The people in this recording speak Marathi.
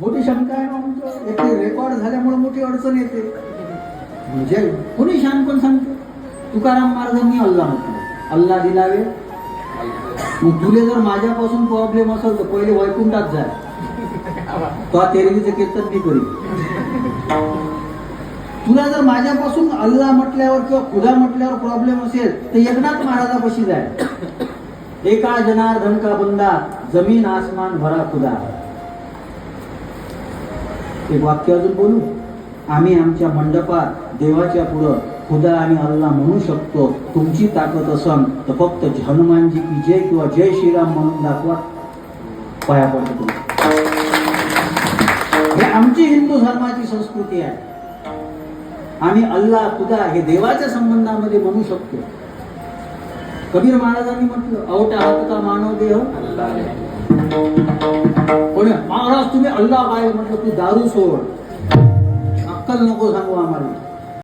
मोठी शंका आहे ना आमचं. रेकॉर्ड झाल्यामुळे मोठी अडचण येते. म्हणजे कोणी शान पण सांगतो? तुकाराम महाराजांनी अल्ला म्हटलं. अल्ला दिलावे मग तुले जर माझ्यापासून प्रॉब्लेम असेल तर पहिले वैकुंठात जाय तो तेरवीचं कीर्तन मी करी तुला जर माझ्यापासून अल्लाह म्हटल्यावर किंवा खुदा म्हटल्यावर प्रॉब्लेम असेल तर एकनाथ महाराजापाशी जाय. एका जनार्दन का बंदा जमीन आसमान भरा खुदा एक वाक्य अजून बोलू? आम्ही आमच्या मंडपात देवाच्या पुढं खुदा आणि अल्लाह म्हणू शकतो तुमची ताकद असन तर फक्त हनुमानजी की जय किंवा जय श्रीराम म्हणून दाखवा. पाया पडतो हे आमची हिंदू धर्माची संस्कृती आहे. आम्ही अल्लाह खुदा हे देवाच्या संबंधामध्ये म्हणू शकतो. कबीर महाराजांनी म्हटलं अवट हात का मानव देह? कोणी महाराज तुम्ही अल्ला काय म्हटलं तू दारू सोड. अक्कल नको सांगू आम्हाला.